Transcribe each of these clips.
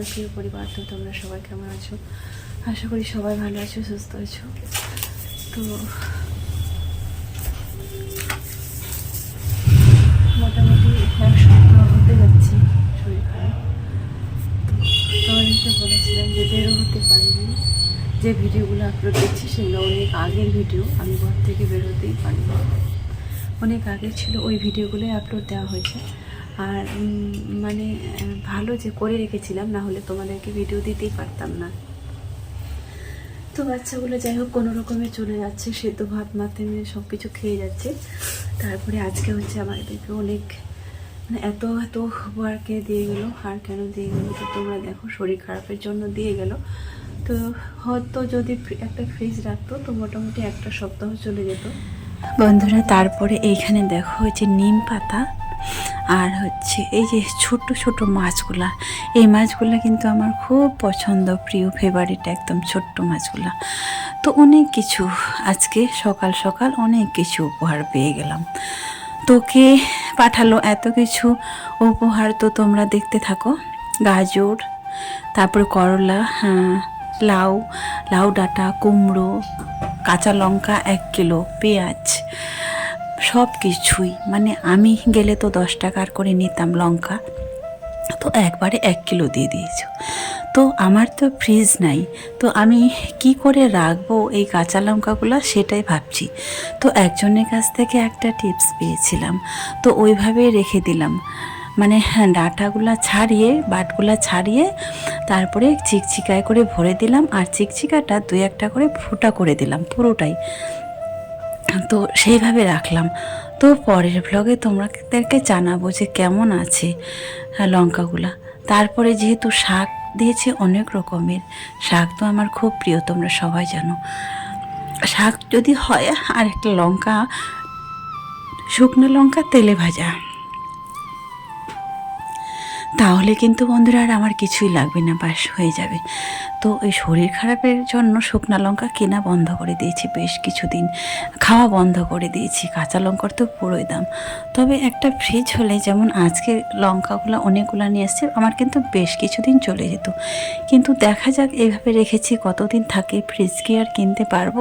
আমার প্রিয় পরিবার তো তোমরা সবাই কেমন আছো? আশা করি সবাই ভালো আছো, সুস্থ আছো। তো মোটামুটি এক সপ্তাহ হতে যাচ্ছে শরীর খারাপ। তোমাদেরকে বলেছিলাম যে বেরো হতে পারিনি। যে ভিডিওগুলো আপলোড করছি সেগুলো অনেক আগের ভিডিও, আমি ঘর থেকে বেরোতেই পারিনি। অনেক আগে ছিল, ওই ভিডিওগুলোই আপলোড দেওয়া হয়েছে। আর মানে ভালো যে করে রেখেছিলাম, না হলে তোমাদেরকে ভিডিও দিতেই পারতাম না। তো বাচ্চাগুলো যাই হোক, কোনো রকমে চলে যাচ্ছে, সেদ্ধ ভাত, মাথে নিয়ে সব কিছু খেয়ে যাচ্ছে। তারপরে আজকে হচ্ছে আমাদেরকে অনেক মানে এত এত ওয়ার্কে দিয়ে গেলো, আর কেন দিয়ে গেলো তো তোমরা দেখো, শরীর খারাপের জন্য দিয়ে গেলো। তো হয়তো যদি একটা ফ্রিজ রাখতো, তো মোটামুটি একটা সপ্তাহ চলে যেত। বন্ধুরা, তারপরে এইখানে দেখো যে নিম পাতা আর হচ্ছে এই যে ছোট ছোট মাছগুলা, এই মাছগুলা কিন্তু আমার খুব পছন্দ, প্রিয় ফেভারিট একদম ছোট্ট মাছগুলা। তো অনেক কিছু আজকে সকাল সকাল অনেক কিছু উপহার পেয়ে গেলাম। তোকে পাঠালো এত কিছু উপহার, তো তোমরা দেখতে থাকো। গাজর, তারপরে করলা হ্যাঁ লাউ লাউ ডাঁটা, কুমড়ো, কাঁচা লঙ্কা এক কিলো, পেঁয়াজ। সব কিছুই মানে আমি গেলে তো দশ টাকার করে নিতাম লঙ্কা। তো একবারে এক কিলো দিয়ে দিয়েছ। তো আমার তো ফ্রিজ নাই। তো আমি কি করে রাখব এই কাঁচা লঙ্কাগুলো সেটাই ভাবছি। তো একজনের কাছ থেকে একটা টিপস পেয়েছিলাম। তো ওইভাবে রেখে দিলাম। মানে হ্যাঁ ডাটাগুলা ছাড়িয়ে, বাটগুলা ছাড়িয়ে তারপরে চিকচিকায় করে ভরে দিলাম। আর চিকচিকাটা দুই একটা করে ফুটা করে দিলাম পুরোটাই। তো সেইভাবে রাখলাম। তো পরের ব্লগে তোমাদেরকে জানাব যে কেমন আছে লঙ্কাগুলা। তারপরে যেহেতু শাক দিয়েছে অনেক রকমের, শাক তো আমার খুব প্রিয়, তোমরা সবাই জানো। শাক যদি হয় আর একটা লঙ্কা, শুকনো লঙ্কা, তেলে ভাজা। তাহলে কিন্তু বন্ধুরা আর আমার কিছুই লাগবে না বাস হয়ে যাবে। তো ওই শরীর খারাপের জন্য শুকনো লঙ্কা কেনা বন্ধ করে দিয়েছি বেশ কিছুদিন। খাওয়া বন্ধ করে দিয়েছি, কাঁচা লঙ্কার তো পুরোই দাম। তবে একটা ফ্রিজ হলে যেমন আজকে লঙ্কাগুলো অনেকগুলো নিয়ে এসছে, আমার কিন্তু বেশ কিছুদিন চলে যেত। কিন্তু দেখা যাক এইভাবে রেখেছি কতদিন থাকে ফ্রিজ কি আর কিনতে পারব?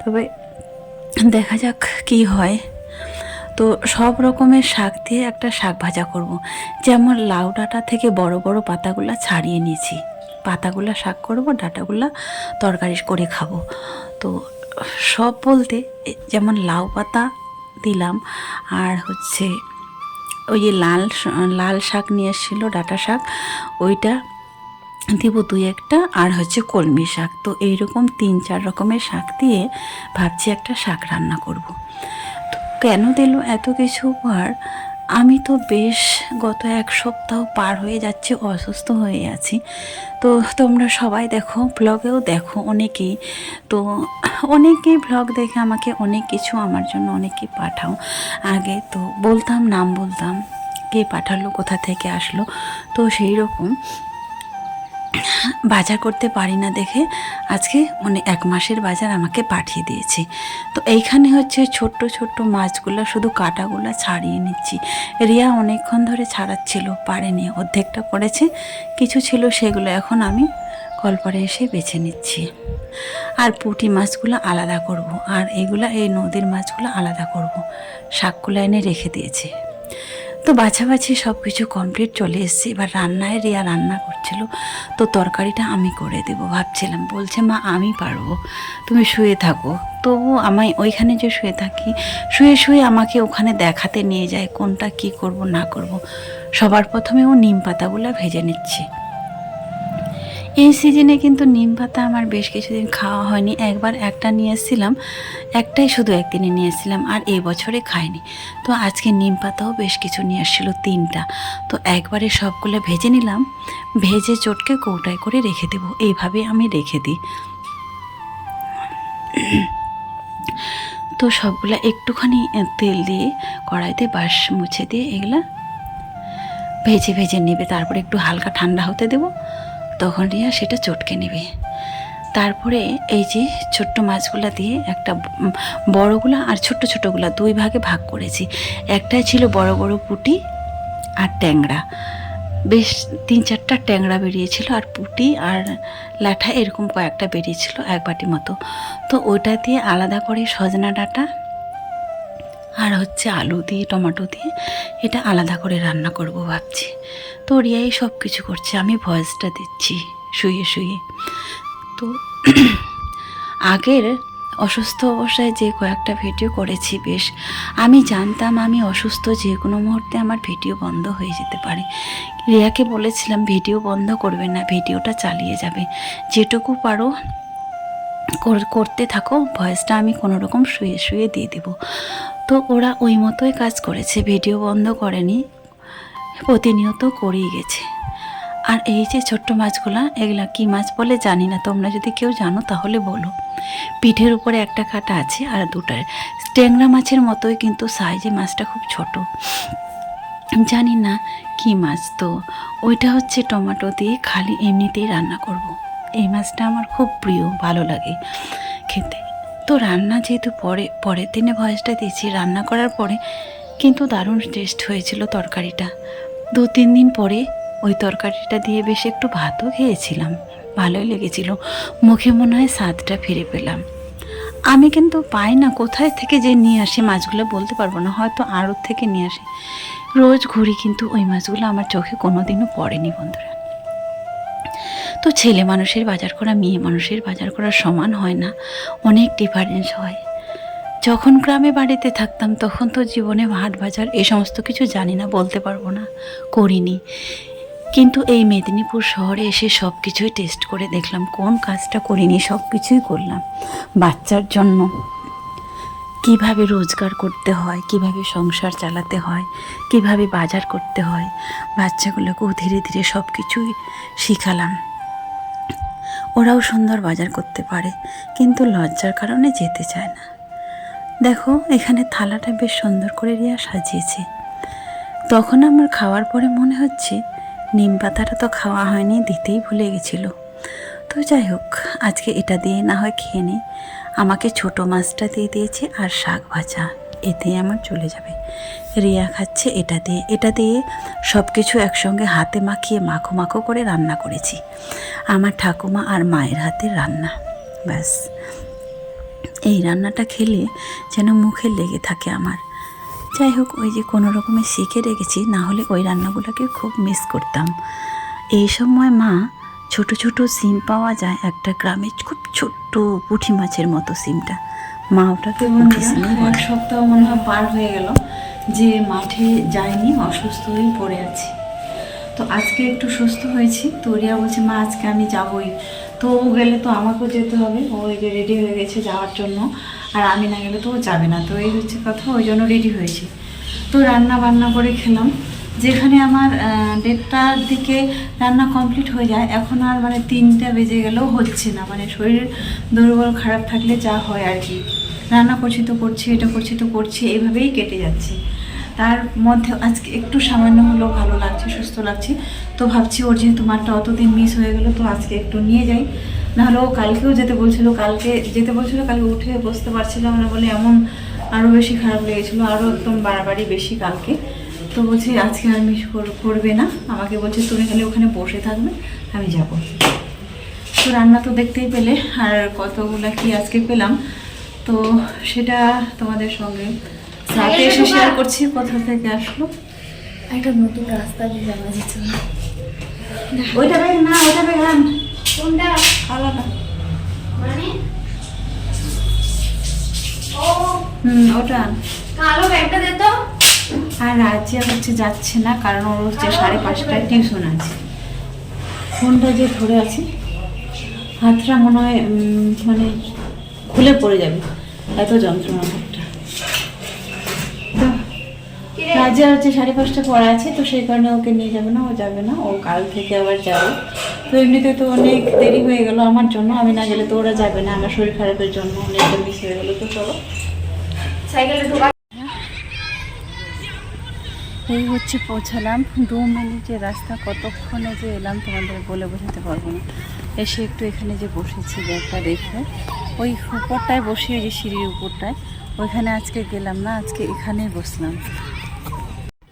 তবে দেখা যাক কি হয়। তো সব রকমের শাক দিয়ে একটা শাক ভাজা করব। যেমন লাউ ডাঁটা থেকে বড় বড় পাতাগুলো ছাড়িয়ে নিয়েছি পাতাগুলো শাক করব, ডাঁটাগুলো তরকারি করে খাব তো সব বলতে যেমন লাউ পাতা দিলাম, আর হচ্ছে ওই যে লাল লাল শাক নিয়ে এসেছিল, ডাঁটা শাক, ওইটা দিব দুই একটা, আর হচ্ছে কলমি শাক তো এইরকম তিন চার রকমের শাক দিয়ে ভাবছি একটা শাক রান্না করব। কেন দিল এত কিছু উপহার? আমি তো বেশ গত এক সপ্তাহ পার হয়ে যাচ্ছে, অসুস্থ হয়ে আছি। তো তোমরা সবাই দেখো ব্লগেও দেখো অনেকেই। তো অনেকেই ব্লগ দেখে আমাকে অনেক কিছু আমার জন্য অনেকেই পাঠাও। আগে তো বলতাম, নাম বলতাম, কে পাঠালো, কোথা থেকে আসলো, তো সেই রকম বাজার করতে পারি না দেখে আজকে মানে এক মাসের বাজার আমাকে পাঠিয়ে দিয়েছে। তো এইখানে হচ্ছে ছোট্ট ছোট্ট মাছগুলো শুধু কাটাগুলো ছাড়িয়ে নিচ্ছি। রিয়া অনেকক্ষণ ধরে ছাড়াচ্ছিল, পারেনি। অর্ধেকটা পড়েছে, কিছু ছিল সেগুলো এখন আমি কলপারে এসে বেছে নিচ্ছি। আর পুঁটি মাছগুলো আলাদা করব, আর এগুলা, এই নদীর মাছগুলো আলাদা করব। শাকগুলো এনে রেখে দিয়েছে। তো বাছাবাছি সব কিছু কমপ্লিট চলে এসেছে। এবার রান্নায় রিয়া রান্না করছিল, তো তরকারিটা আমি করে দেবো ভাবছিলাম। বলছে, মা, আমি পারব। তুমি শুয়ে থাকো। তবু আমায় ওইখানে যে শুয়ে থাকি, শুয়ে শুয়ে আমাকে ওখানে দেখাতে নিয়ে যায়, কোনটা কি করব, না করব। সবার প্রথমে ও নিম পাতাগুলো ভেজে নিচ্ছে। এই সিজনে কিন্তু নিম পাতা আমার বেশ কিছুদিন খাওয়া হয়নি। একবার একটা নিয়ে এসেছিলাম, একটাই শুধু একদিনে নিয়ে এসেছিলাম আর এই বছরে খাইনি। তো আজকে নিম পাতাও বেশ কিছু নিয়ে আসছিল তিনটা। তো একবারে সবগুলো ভেজে নিলাম, ভেজে চটকে কৌটায় করে রেখে দেবো। এইভাবে আমি রেখে দিই। তো সবগুলা একটুখানি তেল দিয়ে, কড়াইতে বাস মুছে দিয়ে এগুলা ভেজে ভেজে নেবে। তারপরে একটু হালকা ঠান্ডা হতে দেবো। তখন রিয়া সেটা চটকে নেবে। তারপরে এই যে ছোট্ট মাছগুলা দিয়ে একটা বড়গুলা আর ছোট্ট ছোটগুলা দুই ভাগে ভাগ করেছি। একটাই ছিল বড় বড় পুঁটি আর ট্যাংরা। বেশ তিন চারটা ট্যাংরা বেরিয়েছিল আর পুটি আর লাঠা এরকম কয়েকটা বেরিয়েছিল এক বাটি মতো। তো ওইটা দিয়ে আলাদা করে সজনা ডাঁটা আর হচ্ছে আলু দিয়ে, টমেটো দিয়ে এটা আলাদা করে রান্না করব ভাবছি। তো রিয়াই সব কিছু করছে, আমি ভয়েসটা দিচ্ছি শুয়ে শুয়ে। তো আগের অসুস্থ অবস্থায় যে কয়েকটা ভিডিও করেছি বেশ, আমি জানতাম আমি অসুস্থ যে কোনো মুহূর্তে আমার ভিডিও বন্ধ হয়ে যেতে পারে। রিয়াকে বলেছিলাম ভিডিও বন্ধ করবে না ভিডিওটা চালিয়ে যাবে। যেটুকু পারো করতে থাকো ভয়েসটা আমি কোনো রকম শুয়ে শুয়ে দিয়ে দেবো। তো ওরা ওই মতোই কাজ করেছে, ভিডিও বন্ধ করেনি, প্রতিনিয়ত করেই গেছে। আর এই যে ছোট্ট মাছগুলা, এগুলা কি মাছ বলে জানি না, তোমরা যদি কেউ জানো তাহলে বলো। পিঠের উপরে একটা কাটা আছে আর দুটার ট্যাংরা মাছের মতোই কিন্তু সাইজে মাছটা খুব ছোট। জানি না কি মাছ তো, ওইটা হচ্ছে টমেটো দিয়ে খালি এমনিতেই রান্না করব। এই মাছটা আমার খুব প্রিয়, ভালো লাগে খেতে। তো রান্না যেহেতু পরে, পরের দিনে ভয়েসটা দিয়েছি, রান্না করার পরে কিন্তু দারুণ টেস্ট হয়েছিল তরকারিটা। দু, তিন দিন পরে ওই তরকারিটা দিয়ে বেশ একটু ভাতও খেয়েছিলাম, ভালোই লেগেছিল। মুখে মনে হয় স্বাদটা ফিরে পেলাম। আমি কিন্তু পাই না কোথায় থেকে যে নিয়ে আসে, মাছগুলো বলতে পারব না, হয়তো আড়ত থেকে নিয়ে আসে। রোজ ঘুরি কিন্তু ওই মাছগুলো আমার চোখে কোনোদিনও পড়েনি বন্ধুরা। তো ছেলে মানুষের বাজার করা, মেয়ে মানুষের বাজার করা সমান হয় না। অনেক ডিফারেন্স হয়। যখন গ্রামে বাড়িতে থাকতাম, তখন তো জীবনে হাট বাজার এ সমস্ত কিছু জানি না, বলতে পারব না। করিনি। কিন্তু এই মেদিনীপুর শহরে এসে সব কিছুই টেস্ট করে দেখলাম, কোন কাজটা করিনি সব কিছুই করলাম। বাচ্চার জন্য কীভাবে রোজগার করতে হয়, কীভাবে সংসার চালাতে হয়, কীভাবে বাজার করতে হয়, বাচ্চাগুলোকেও ধীরে ধীরে সব কিছুই শিখালাম। ওরাও সুন্দর বাজার করতে পারে, কিন্তু লজ্জার কারণে যেতে চায় না। দেখো, এখানে থালাটা বেশ সুন্দর করে রিয়া সাজিয়েছে। তখন আমার খাওয়ার পরে মনে হচ্ছে নিম পাতাটা তো খাওয়া হয়নি, দিতেই ভুলে গেছিল। তো যাই হোক, আজকে এটা দিয়ে না হয় খেয়ে নিই আমাকে ছোট মাছটা দিয়ে দিয়েছে আর শাক ভাজা। এতেই আমার চলে যাবে। রিয়া খাচ্ছে এটা দিয়ে। এটা দিয়ে সব কিছু একসঙ্গে হাতে মাখিয়ে মাখো মাখো করে রান্না করেছি। আমার ঠাকুমা আর মায়ের হাতের রান্না। ব্যাস। এই রান্নাটা খেলে যেন মুখে লেগে থাকে আমার। যাই হোক, ওই যে কোনো রকমে শিখে রেখেছি, না হলে ওই রান্নাগুলোকে খুব মিস করতাম। এই সময় মা ছোট ছোট সিম পাওয়া যায়, একটা গ্রামে খুব ছোট্ট পুঁটি মাছের মতো সিমটা। মা ওটাকে এক সপ্তাহ মনে হয় পার হয়ে গেল যে মাঠে যাইনি অসুস্থ হয়ে পড়ে আছি। তো আজকে একটু সুস্থ হয়েছি। তো রিয়া বলছে মা আজকে আমি যাবই। তো ও গেলে তো আমাকেও যেতে হবে। ও এই যে রেডি হয়ে গেছে যাওয়ার জন্য। আর আমি না গেলে তো ও যাবে না। তো এই হচ্ছে কথা ওই জন্য রেডি হয়েছি। তো রান্না বান্না করে খেলাম। যেখানে আমার দেড়টার দিকে রান্না কমপ্লিট হয়ে যায় এখন আর মানে তিনটা বেজে গেলেও হচ্ছে না। মানে শরীর দুর্বল খারাপ থাকলে যা হয় আর কি। রান্না করছি, তো করছি, এটা করছি, তো করছি এইভাবেই কেটে যাচ্ছে। তার মধ্যে আজকে একটু সামান্য হলেও ভালো লাগছে, সুস্থ লাগছে। তো ভাবছি ওর যেহেতু মাঠটা অতদিন মিস হয়ে গেলো, তো আজকে একটু নিয়ে যাই। নাহলে ও কালকেও যেতে বলছিল, কালকে যেতে বলছিল, কালকে উঠে বসতে পারছিলাম না বলে এমন আরও বেশি খারাপ লেগেছিলো, আরও একদম বাড়াবাড়ি বেশি কালকে। তো বলছি, আজকে আর মিস করবে না। আমাকে বলছে, তুমি খালি ওখানে বসে থাকবে, আমি যাব। তো রান্না তো দেখতেই পেলে, আর কতগুলা কি আজকে পেলাম তো সেটা তোমাদের সঙ্গে। রাতে এসে শেয়ার করছি কোথা থেকে আসলো? একটা নতুন রাস্তা দিয়ে যাওয়া যেত ওইটা না ওইটা কোনটা? আলাদা। মানে? ও। হুম ওটা কালো ব্যাগটা দে তো। আর রাজিয়া হচ্ছে যাচ্ছে না কারণ ওর হচ্ছে সাড়ে পাঁচটায় টিউশন আছে। ফোনটা যে ধরে আছি হাতটা মনে হয় মানে খুলে পড়ে যাবে। এত যন্ত্রণা তো রাজিয়া হচ্ছে সাড়ে পাঁচটা পড়া আছে তো সেই কারণে ওকে নিয়ে যাবে না ও যাবে না ও কাল থেকে আবার যাবে। তো এমনিতে তো অনেক দেরি হয়ে গেল আমার জন্য আমি না গেলে তো ওরা যাবে না আমার শরীর খারাপের জন্য অনেকটা মিস হয়ে গেলো তো চলো। সাইকেলে ঢোকা। এই হচ্ছে পৌঁছালাম দু মিনিটের রাস্তা কতক্ষণে যে এলাম তোমাদের বলে বোঝাতে পারব না। এসে একটু এখানে যে বসেছি ব্যাগটা রেখে ওই উপরটায় বসে ওই যে সিঁড়ির উপরটায়। ওইখানে আজকে গেলাম না আজকে এখানেই বসলাম।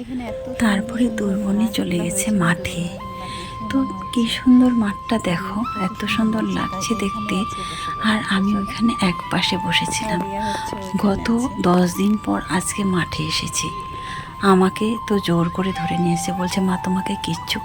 এখানে তারপরে দুই বোনে চলে গেছে মাঠে। তো কি সুন্দর মাঠটা দেখো এত সুন্দর লাগছে দেখতে। আর আমি ওইখানে এক পাশে বসেছিলাম। গত দশ দিন পর আজকে মাঠে এসেছি। আমাকে তো জোর করে ধরে নিয়েছে বলছে মা তোমাকে কিচ্ছু